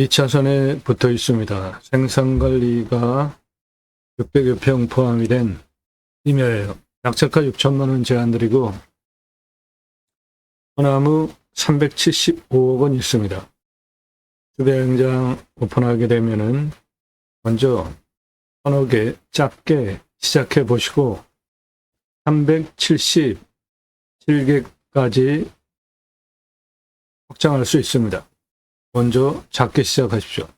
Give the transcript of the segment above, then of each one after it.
2차선에 붙어 있습니다. 생산관리가 600여 평 포함이 된 임야예요. 낙찰가 6천만 원 제한드리고 소나무 375억 원 있습니다. 주배행장 오픈하게 되면은 먼저 개 짧게 시작해 보시고 377개까지 확장할 수 있습니다. 먼저 작게 시작하십시오.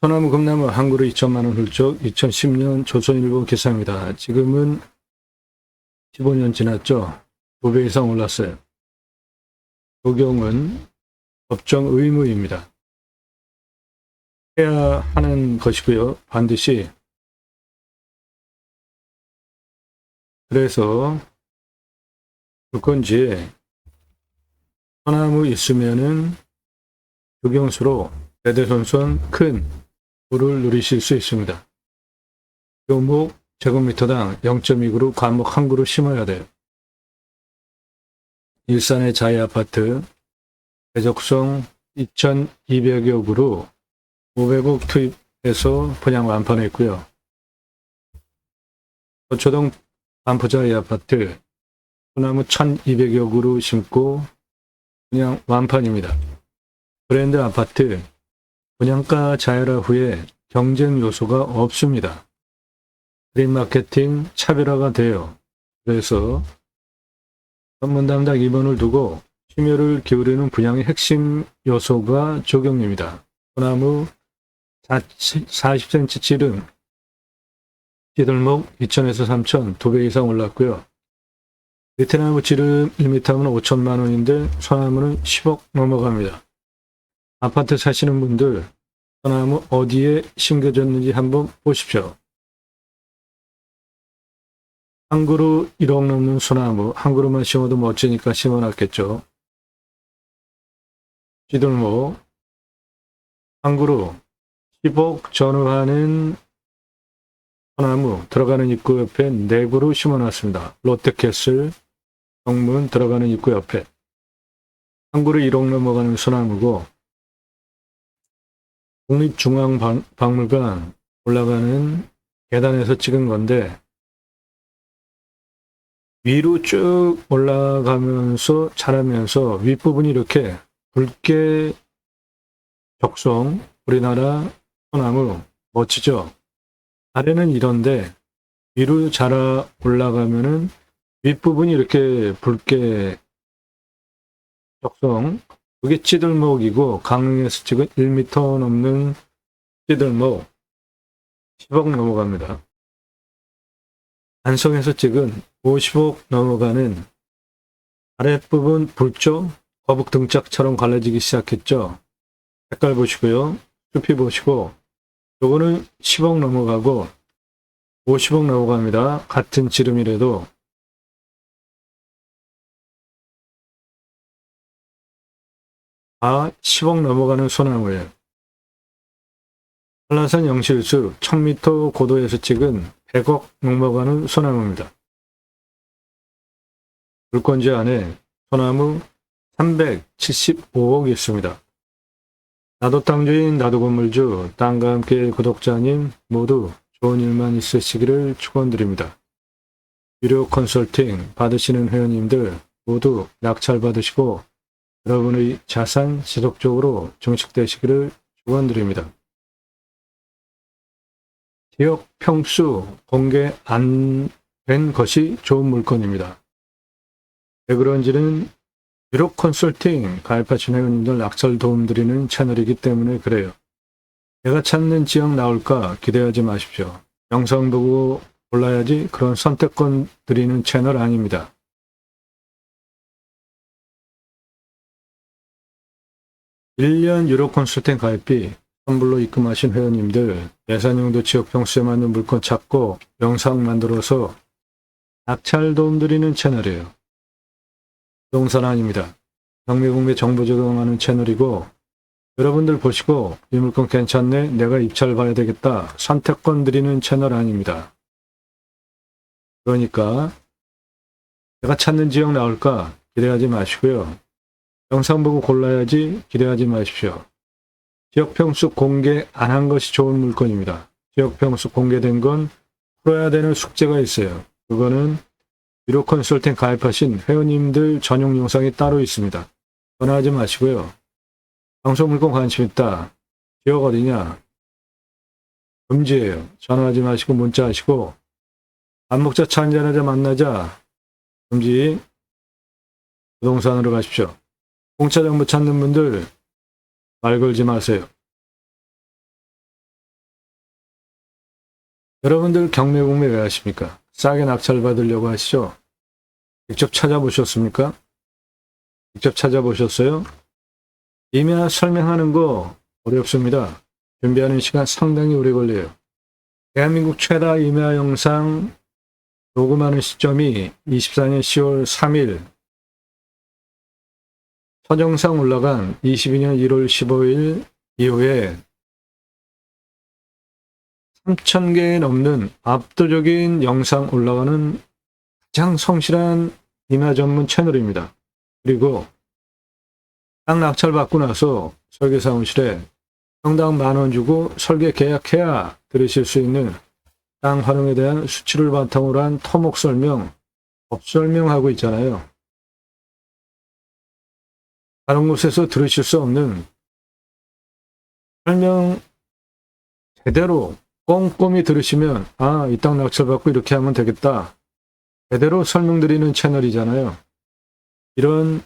소나무 금나무 한 그루 2천만 원 훌쩍 2010년 조선일보 기사입니다. 지금은 15년 지났죠. 2배 이상 올랐어요. 적용은 법정 의무입니다. 해야 하는 것이고요. 반드시 그래서 물건지에 소나무 있으면은 적용수로 대대손손 큰 물을 누리실 수 있습니다. 교목 제곱미터당 0.2그루 과목 한 그루 심어야 돼요. 일산의 자이 아파트 대적성 2,200여 그루 500억 투입해서 분양 완판했고요. 서초동 반포자이 아파트 소나무 1,200여 그루 심고 분양 완판입니다. 브랜드 아파트 분양가 자율화 후에 경쟁 요소가 없습니다. 그린 마케팅 차별화가 돼요. 그래서 전문 담당 임원을 두고 심혈을 기울이는 분양의 핵심 요소가 적용입니다. 소나무 40cm 찌름 찌들목 2천에서 3천 두배 이상 올랐고요. 베트나무 찌름 1m면 5천만 원인데 소나무는 10억 넘어갑니다. 아파트 사시는 분들 소나무 어디에 심겨졌는지 한번 보십시오. 한 그루 1억 넘는 소나무 한 그루만 심어도 멋지니까 심어놨겠죠. 찌들목 한 그루 10억 전후하는 소나무 들어가는 입구 옆에 네 그루 심어놨습니다. 롯데캐슬 정문 들어가는 입구 옆에 한 그루 1억 넘어가는 소나무고 국립중앙박물관 올라가는 계단에서 찍은 건데 위로 쭉 올라가면서 자라면서 윗부분이 이렇게 붉게 적성 우리나라 소나무 멋지죠? 아래는 이런데 위로 자라 올라가면은 윗부분이 이렇게 붉게 적성 그게 찌들목이고 강릉에서 찍은 1m 넘는 찌들목 10억 넘어갑니다. 안성에서 찍은 50억 넘어가는 아랫부분 불쪽 거북 등짝처럼 갈라지기 시작했죠. 색깔 보시고요. 숲이 보시고 요거는 10억 넘어가고 50억 넘어갑니다. 같은 지름이라도 아 10억 넘어가는 소나무예요. 한라산 영실수 1000m 고도에서 찍은 100억 넘어가는 소나무입니다. 물건지 안에 소나무 375억이 있습니다. 나도 땅주인 나도 건물주 땅과 함께 구독자님 모두 좋은 일만 있으시기를 축원드립니다. 유료 컨설팅 받으시는 회원님들 모두 낙찰 받으시고 여러분의 자산 지속적으로 증식되시기를 축원드립니다. 지역 평수 공개 안 된 것이 좋은 물건입니다. 왜 그런지는 유료 컨설팅 가입하신 회원님들 낙찰 도움 드리는 채널이기 때문에 그래요. 내가 찾는 지역 나올까 기대하지 마십시오. 영상 보고 골라야지 그런 선택권 드리는 채널 아닙니다. 일년 유료 컨설팅 가입비 선불로 입금하신 회원님들 예산용도 지역 평수에 맞는 물건 찾고 영상 만들어서 낙찰 도움 드리는 채널이에요. 부동산 아닙니다. 경매국매 정보 제공하는 채널이고 여러분들 보시고 이 물건 괜찮네 내가 입찰 봐야 되겠다 선택권 드리는 채널 아닙니다. 그러니까 내가 찾는 지역 나올까 기대하지 마시고요. 영상 보고 골라야지 기대하지 마십시오. 지역 평수 공개 안 한 것이 좋은 물건입니다. 지역 평수 공개된 건 풀어야 되는 숙제가 있어요. 그거는 유료 컨설팅 가입하신 회원님들 전용 영상이 따로 있습니다. 전화하지 마시고요. 방송 물건 관심 있다. 지역 어디냐? 금지예요. 전화하지 마시고 문자하시고 안 먹자 차 한잔하자 만나자. 금지. 부동산으로 가십시오. 공차 정보 찾는 분들 말 걸지 마세요. 여러분들 경매공매 왜 하십니까? 싸게 낙찰 받으려고 하시죠? 직접 찾아보셨습니까? 직접 찾아보셨어요? 이메일 설명하는 거 어렵습니다. 준비하는 시간 상당히 오래 걸려요. 대한민국 최다 이메일 영상 녹음하는 시점이 24년 10월 3일 첫 영상 올라간 22년 1월 15일 이후에 3,000개에 넘는 압도적인 영상 올라가는 가장 성실한 임야 전문 채널입니다. 그리고 땅 낙찰 받고 나서 설계 사무실에 평당 만 원 주고 설계 계약해야 들으실 수 있는 땅 활용에 대한 수치를 바탕으로 한 토목 설명, 법 설명하고 있잖아요. 다른 곳에서 들으실 수 없는 설명 제대로 꼼꼼히 들으시면 아, 이 땅 낙찰 받고 이렇게 하면 되겠다. 제대로 설명드리는 채널이잖아요. 이런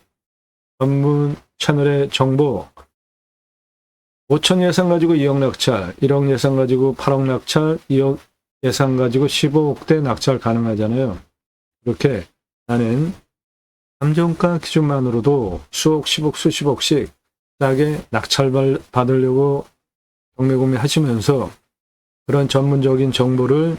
전문 채널의 정보 5천 예산 가지고 2억 낙찰, 1억 예산 가지고 8억 낙찰, 2억 예산 가지고 15억대 낙찰 가능하잖아요. 이렇게 나는 감정가 기준만으로도 수억, 10억, 수십억씩 싸게 낙찰 받으려고 경매 구매 하시면서 그런 전문적인 정보를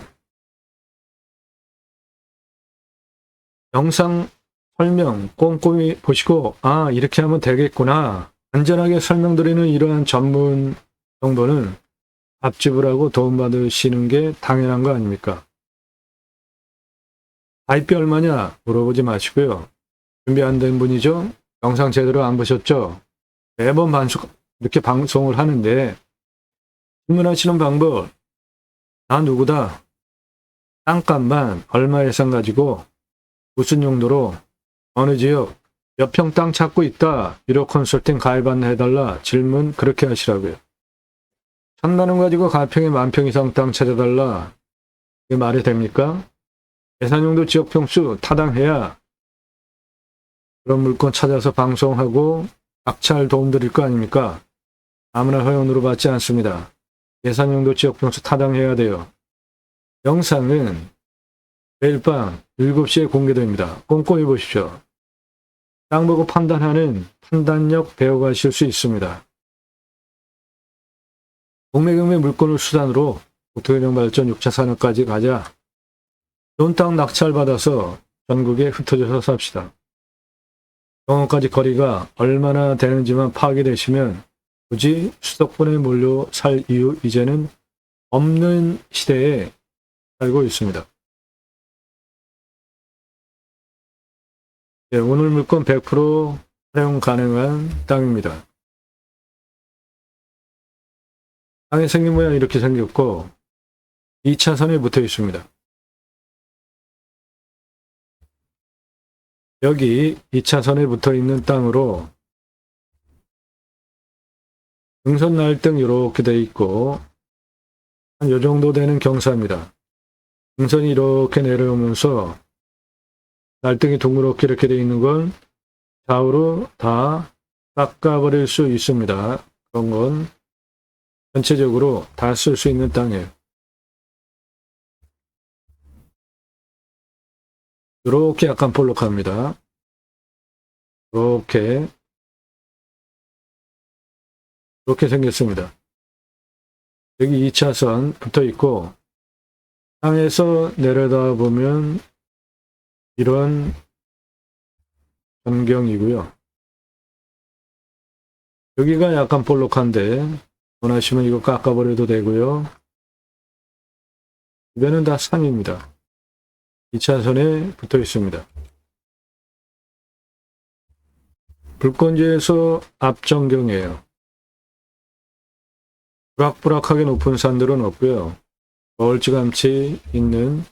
영상 설명 꼼꼼히 보시고 아 이렇게 하면 되겠구나 안전하게 설명드리는 이러한 전문 정보는 앞집을 하고 도움받으시는 게 당연한 거 아닙니까? IP 얼마냐 물어보지 마시고요. 준비 안 된 분이죠? 영상 제대로 안 보셨죠? 매번 반숙 이렇게 방송을 하는데 질문하시는 방법 나 누구다 땅값만 얼마 예산 가지고 무슨 용도로 어느 지역 몇 평 땅 찾고 있다 유료 컨설팅 가입 안내해달라 질문 그렇게 하시라고요. 천만 원 가지고 가평에 만평 이상 땅 찾아달라 이게 말이 됩니까? 예산용도 지역 평수 타당해야 그런 물건 찾아서 방송하고 낙찰 도움 드릴 거 아닙니까? 아무나 회원으로 받지 않습니다. 예산용도 지역 평수 타당해야 돼요. 영상은 매일 밤 7시에 공개됩니다. 꼼꼼히 보십시오. 땅 보고 판단하는 판단력 배워가실 수 있습니다. 공매경매 물건을 수단으로 국토균형 발전 6차 산업까지 가자. 좋은 땅 낙찰 받아서 전국에 흩어져서 삽시다. 병원까지 거리가 얼마나 되는지만 파악이 되시면 굳이 수도권에 몰려 살 이유 이제는 없는 시대에 살고 있습니다. 네, 오늘 물건 100% 활용 가능한 땅입니다. 땅의 생긴 모양 이렇게 생겼고 2차선에 붙어 있습니다. 여기 2차선에 붙어 있는 땅으로 등선 날등 이렇게 돼 있고 한 요 정도 되는 경사입니다. 등선이 이렇게 내려오면서 날등이 둥그렇게 이렇게 돼 있는 건 좌우로 다 깎아버릴 수 있습니다. 그런 건 전체적으로 다 쓸 수 있는 땅이에요. 이렇게 약간 볼록합니다. 이렇게 이렇게 생겼습니다. 여기 2차선 붙어 있고 땅에서 내려다 보면 이런 전경이고요. 여기가 약간 볼록한데 원하시면 이거 깎아버려도 되고요. 주변은 다 산입니다. 2차선에 붙어 있습니다. 불건지에서 앞전경이에요. 부락부락하게 높은 산들은 없고요. 멀찌감치 있는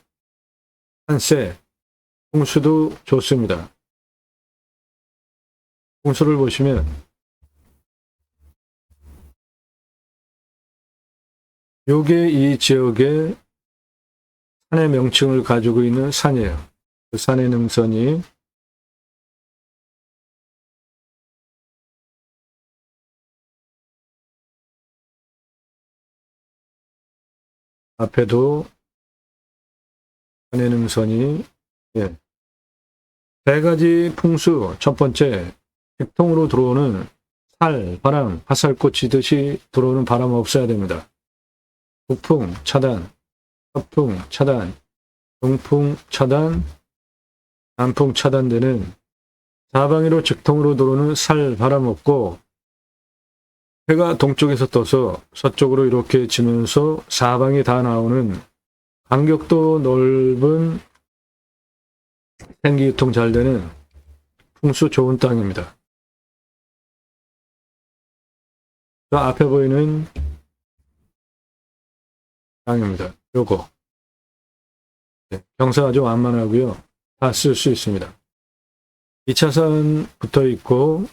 산세, 풍수도 좋습니다. 풍수를 보시면 요게 이 지역의 산의 명칭을 가지고 있는 산이에요. 그 산의 능선이 앞에도 산의 능선이 예. 세 가지 풍수 첫 번째 백통으로 들어오는 살, 바람, 화살꽃 지듯이 들어오는 바람 없어야 됩니다. 북풍 차단, 서풍 차단, 동풍 차단, 남풍 차단되는 사방위로 직통으로 들어오는 살, 바람 없고 해가 동쪽에서 떠서 서쪽으로 이렇게 지면서 사방이 다 나오는 간격도 넓은 생기 유통 잘 되는 풍수 좋은 땅입니다. 저 앞에 보이는 땅입니다. 요거. 네, 경사 아주 완만하고요. 다 쓸 수 있습니다. 2차선 붙어 있고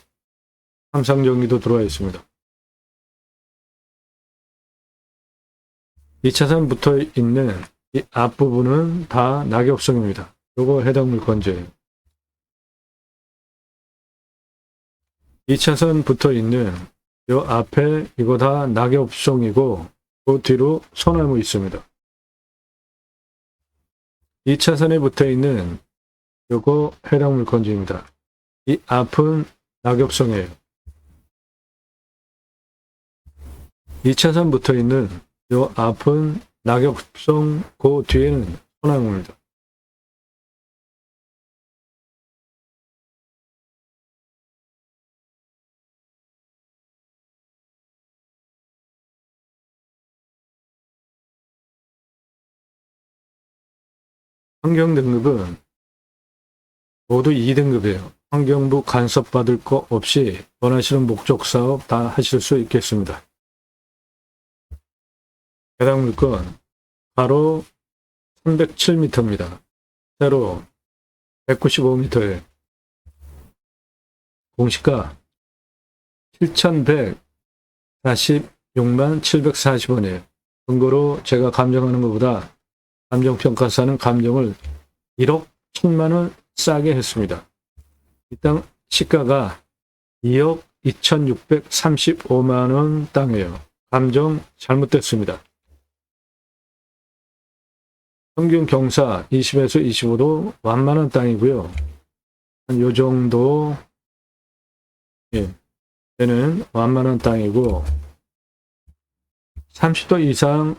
삼상전기도 들어와 있습니다. 2차선 붙어 있는 이 앞부분은 다 낙엽성입니다. 요거 해당 물건지예요. 2차선 붙어 있는 요 앞에 이거 다 낙엽송이고 그 뒤로 소나무 있습니다. 2차선에 붙어 있는 요거 해당 물건지입니다. 이 앞은 낙엽송이에요. 2차선 붙어 있는 요 앞은 낙엽송 그 뒤에는 소나무입니다. 환경 등급은 모두 2등급이에요. 환경부 간섭 받을 거 없이 원하시는 목적 사업 다 하실 수 있겠습니다. 해당 물건 바로 307m입니다. 세로 195m에 공시가 7,146만 740원이에요. 근거로 제가 감정하는 것보다 감정평가사는 감정을 1억 1천만 원 싸게 했습니다. 이 땅 시가가 2억 2,635만 원 땅이에요. 감정 잘못됐습니다. 평균 경사 20에서 25도 완만한 땅이고요. 한 요 정도 예, 되는 완만한 땅이고 30도 이상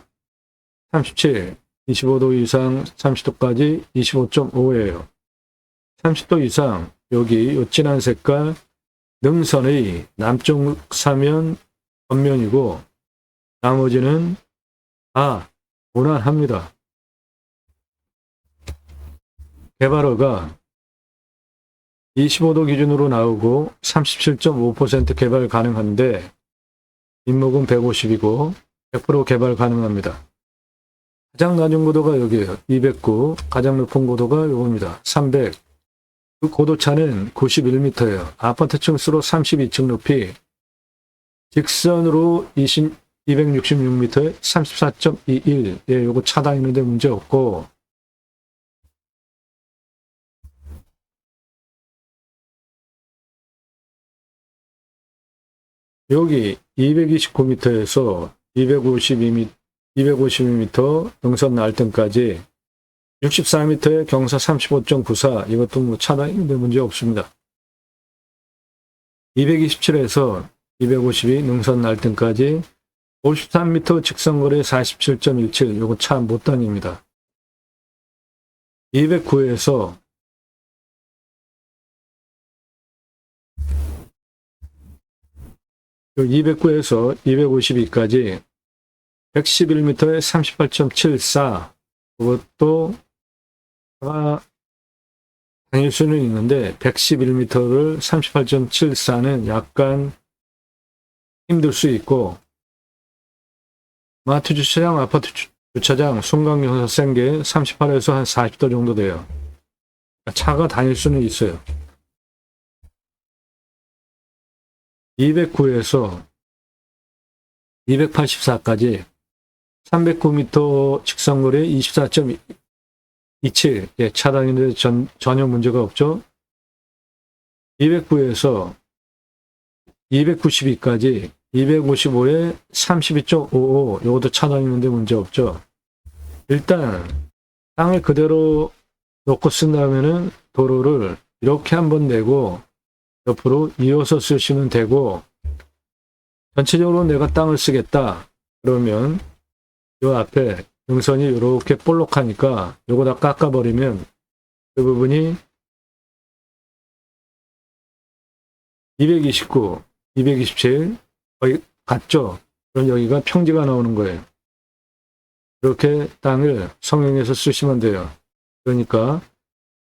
37, 25도 이상 30도까지 25.5예요. 30도 이상 여기 요 진한 색깔 능선의 남쪽 사면 전면이고 나머지는 다 무난합니다. 개발허가 25도 기준으로 나오고 37.5% 개발 가능한데 인목은 150이고 100% 개발 가능합니다. 가장 낮은 고도가 여기에요. 209. 가장 높은 고도가 요겁니다. 300. 그 고도차는 91m예요. 아파트 층 수로 32층 높이 직선으로 20, 266m에 34.21. 예, 요거 차 다니는데 문제 없고 여기 229m에서 252m, 252m 능선 날등까지 64m의 경사 35.94 이것도 뭐 차단인데 문제 없습니다. 227에서 252 능선 날등까지 53m 직선거리 47.17 요거 차 못 다닙니다. 209에서 209에서 252까지 111m에 38.74 그것도 가 다닐 수는 있는데 111m를 38.74는 약간 힘들 수 있고 마트 주차장, 아파트 주- 주차장, 순간경사 센게 38에서 한 40도 정도 돼요. 차가 다닐 수는 있어요. 209에서 284까지 309m 직선거리에 24.27 예, 차단인데 전, 전혀 문제가 없죠. 209에서 292까지 255에 32.55 요것도 차단있는데 문제 없죠. 일단 땅을 그대로 놓고 쓴다면은 도로를 이렇게 한번 내고 옆으로 이어서 쓰시면 되고 전체적으로 내가 땅을 쓰겠다 그러면 요 앞에 능선이 이렇게 볼록하니까 요거 다 깎아버리면 그 부분이 229, 227 거의 같죠? 그럼 여기가 평지가 나오는 거예요. 이렇게 땅을 성형해서 쓰시면 돼요. 그러니까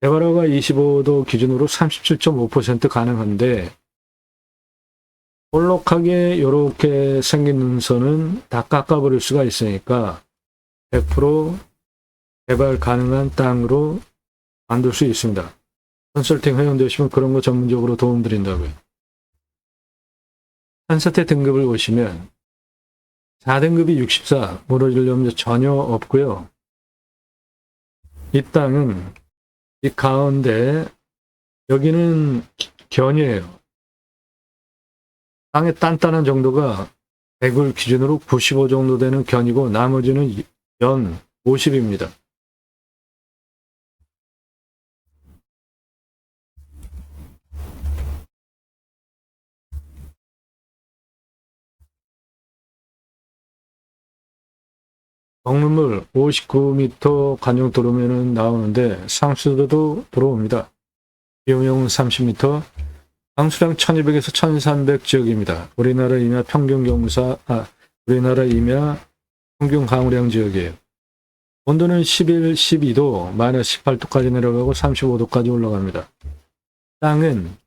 대괄호가 25도 기준으로 37.5% 가능한데 볼록하게 이렇게 생긴 능선은 다 깎아버릴 수가 있으니까 100% 개발 가능한 땅으로 만들 수 있습니다. 컨설팅 회원 되시면 그런 거 전문적으로 도움드린다고요. 한사태 등급을 보시면 4등급이 64, 무너질 염려 전혀 없고요. 이 땅은 이 가운데 여기는 견이에요. 땅의 단단한 정도가 100을 기준으로 95 정도 되는 견이고 나머지는 연 50입니다. 정문물 59m 관용 도로면은 나오는데 상수도도 들어옵니다. 비용용은 30m, 강수량 1200에서 1300 지역입니다. 우리나라 임야 평균 경사, 아, 우리나라 임야 평균 강우량 지역이에요. 온도는 11, 12도, 마이너스 18도까지 내려가고 35도까지 올라갑니다. 땅은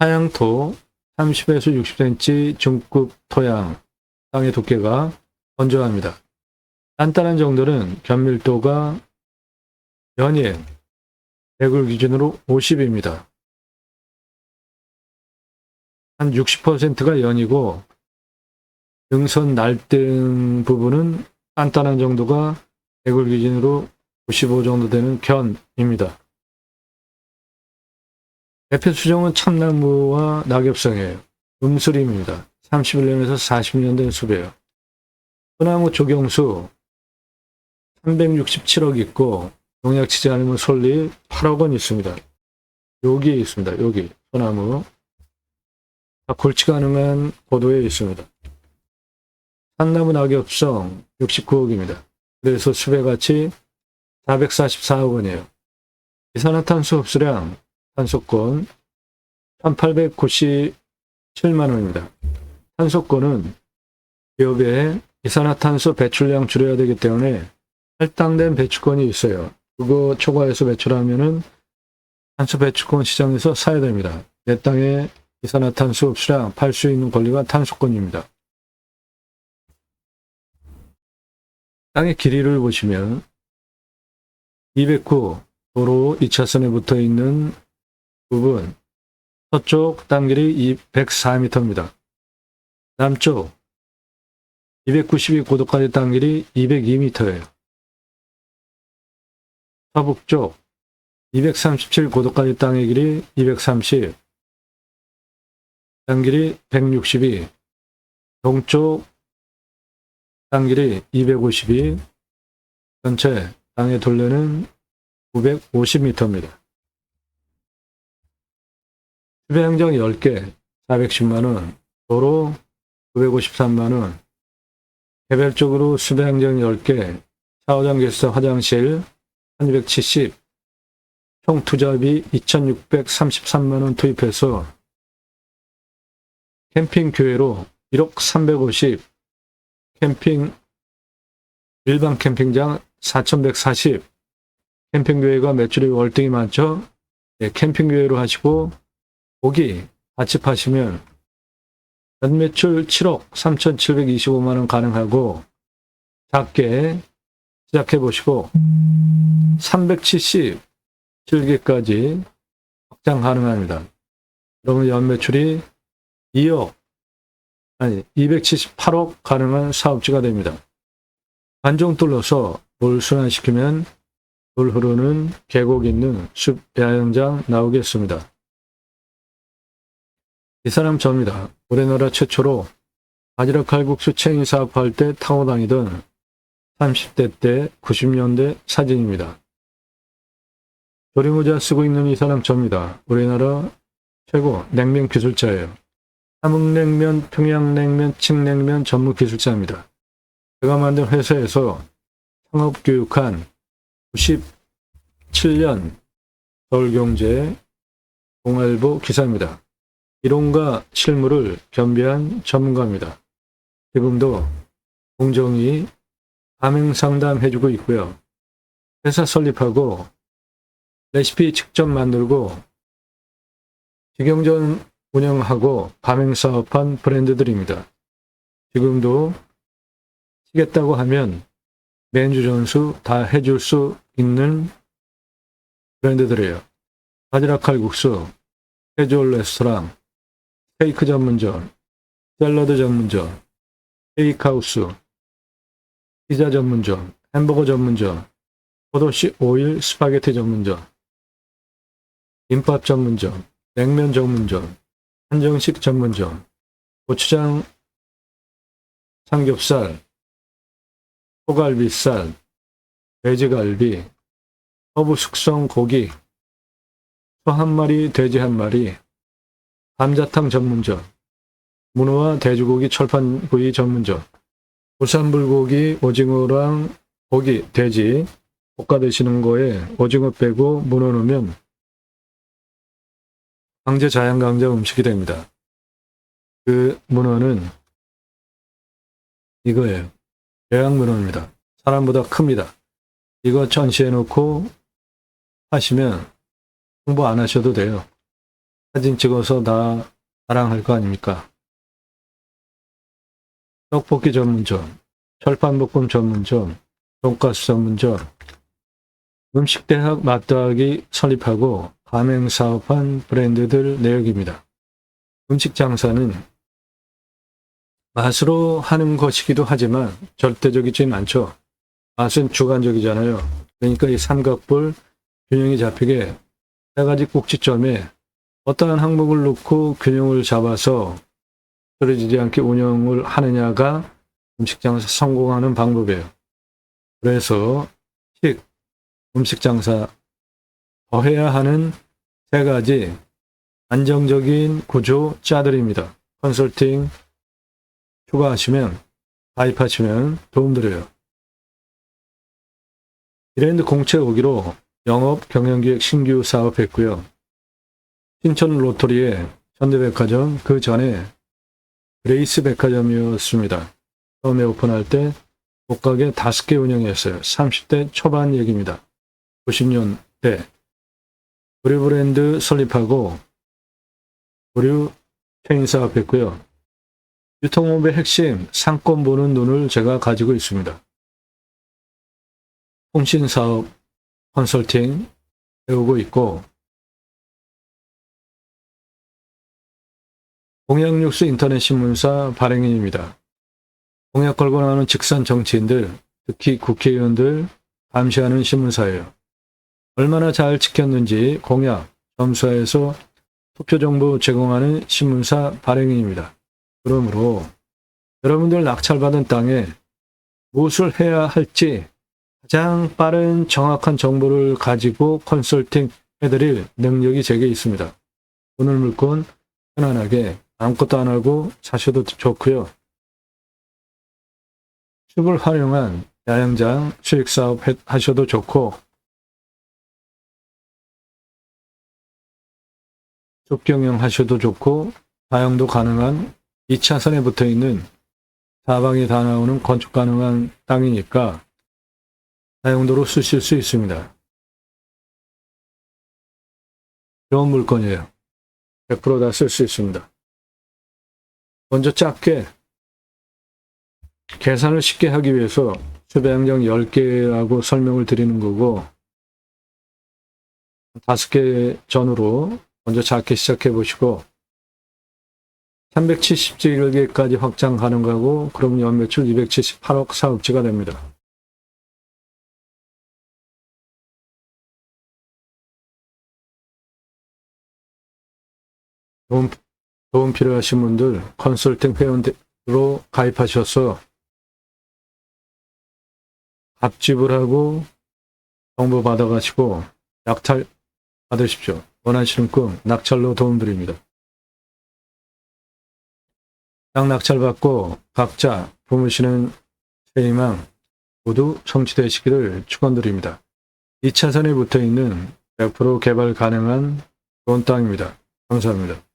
사양토 30에서 60cm 중급 토양, 땅의 두께가 건조합니다. 단단한 정도는 견밀도가 연이에요. 100을 기준으로 50입니다. 한 60%가 연이고 등선 날등 부분은 단단한 정도가 100을 기준으로 95 정도 되는 견입니다. 대표 수종은 참나무와 낙엽성이에요. 음수림입니다. 31년에서 40년 된 숲이에요. 소나무 조경수 367억 있고 농약 치지 않으면 솔리 8억 원 있습니다. 여기에 있습니다. 여기 소나무 다 골치 가능한 고도에 있습니다. 산나무 낙엽성 69억입니다. 그래서 수배 가치 444억 원이에요. 이산화탄소 흡수량 탄소권 1897만 원입니다. 탄소권은 기업의 이산화탄소 배출량 줄여야 되기 때문에 할당된 배출권이 있어요. 그거 초과해서 배출하면은 탄소 배출권 시장에서 사야 됩니다. 내 땅에 이산화탄소 흡수량 팔수 있는 권리가 탄소권입니다. 땅의 길이를 보시면 209 도로 2차선에 붙어 있는 부분 서쪽 땅 길이 104m입니다. 남쪽 292 고도까지 땅 길이 202m예요. 서북쪽 237 고도까지 땅의 길이 230, 땅 길이 162, 동쪽 땅 길이 252, 전체 땅의 둘레는 950m입니다. 수배행정 10개 410만원, 도로 953만원, 개별적으로 수배 행정 10개, 샤워장 개수 화장실 1270, 총 투자비 2633만원 투입해서 캠핑 교회로 1억 350, 캠핑 일반 캠핑장 4140, 캠핑 교회가 매출이 월등히 많죠? 네, 캠핑 교회로 하시고 고기 같이 파시면 연매출 7억 3,725만 원 가능하고 작게 시작해 보시고 377개까지 확장 가능합니다. 그러면 연매출이 2억 아니 278억 가능한 사업지가 됩니다. 관종 뚫러서 물 순환시키면 물 흐르는 계곡 있는 숲 야영장 나오겠습니다. 이 사람 접니다. 우리나라 최초로 바지락 칼국수 체인 사업할 때 타고 다니던 30대 때 90년대 사진입니다. 조리모자 쓰고 있는 이 사람 접니다. 우리나라 최고 냉면 기술자예요. 함흥냉면, 평양냉면, 칡냉면 전문 기술자입니다. 제가 만든 회사에서 창업 교육한 97년 서울경제 동아일보 기사입니다. 이론과 실무를 겸비한 전문가입니다. 지금도 공정히 가맹 상담해주고 있고요. 회사 설립하고 레시피 직접 만들고 직영전 운영하고 가맹 사업한 브랜드들입니다. 지금도 치겠다고 하면 맨주 전수 다 해줄 수 있는 브랜드들이에요. 바지락 칼국수, 캐주얼 레스토랑, 스테이크 전문점, 샐러드 전문점, 케이크하우스, 피자 전문점, 햄버거 전문점, 포도씨 오일 스파게티 전문점, 김밥 전문점, 냉면 전문점, 한정식 전문점, 고추장 삼겹살, 소갈비살, 돼지갈비, 허브 숙성 고기, 소 한 마리, 돼지 한 마리, 감자탕 전문점, 문어와 돼지고기 철판구이 전문점, 부산 불고기, 오징어랑 고기, 돼지 볶아 드시는 거에 오징어 빼고 문어 넣으면 강제 자양강자 음식이 됩니다. 그 문어는 이거예요. 대양 문어입니다. 사람보다 큽니다. 이거 전시해 놓고 하시면 홍보 안 하셔도 돼요. 사진 찍어서 다 자랑할 거 아닙니까? 떡볶이 전문점, 철판볶음 전문점, 돈가스 전문점, 음식대학 맛더하기 설립하고 가맹 사업한 브랜드들 내역입니다. 음식 장사는 맛으로 하는 것이기도 하지만 절대적이진 않죠. 맛은 주관적이잖아요. 그러니까 이 삼각볼 균형이 잡히게 세 가지 꼭지점에 어떠한 항목을 놓고 균형을 잡아서 떨어지지 않게 운영을 하느냐가 음식 장사 성공하는 방법이에요. 그래서 식, 음식 장사 더해야 하는 세 가지 안정적인 구조 짜드립니다. 컨설팅 추가하시면 가입하시면 도움드려요. 브랜드 공채 오기로 영업 경영기획 신규 사업했고요. 신천 로터리에 현대백화점 그 전에 그레이스 백화점이었습니다. 처음에 오픈할 때 옷가게 다섯 개 운영했어요. 30대 초반 얘기입니다. 90년대 의류 브랜드 설립하고 의류 체인 사업했고요. 유통업의 핵심 상권 보는 눈을 제가 가지고 있습니다. 통신 사업 컨설팅 배우고 있고 공약뉴스 인터넷 신문사 발행인입니다. 공약 걸고 나오는 직선 정치인들, 특히 국회의원들 감시하는 신문사예요. 얼마나 잘 지켰는지 공약, 점수화해서 투표 정보 제공하는 신문사 발행인입니다. 그러므로 여러분들 낙찰받은 땅에 무엇을 해야 할지 가장 빠른 정확한 정보를 가지고 컨설팅 해드릴 능력이 제게 있습니다. 오늘 물건 편안하게 아무것도 안 하고 사셔도 좋고요. 숲을 활용한 야영장 수익사업 하셔도 좋고 숲 경영 하셔도 좋고 사용도 가능한 2차선에 붙어 있는 사방이 다 나오는 건축 가능한 땅이니까 사용도로 쓰실 수 있습니다. 좋은 물건이에요. 100%다 쓸 수 있습니다. 먼저 작게 계산을 쉽게 하기 위해서 수배양정 10개라고 설명을 드리는 거고 다섯 개 전후로 먼저 작게 시작해 보시고 377개까지 확장 가능하고 그러면 연매출 278억 4억지가 됩니다. 도움, 도움 필요하신 분들 컨설팅 회원으로 가입하셔서 갑집을 정보 받아가시고 낙찰 받으십시오. 원하시는 꿈 낙찰로 도움드립니다. 양 낙찰 받고 각자 부으시는 새희망 모두 성취되시기를 축원드립니다. 2차선에 붙어 있는 100% 개발 가능한 좋은 땅입니다. 감사합니다.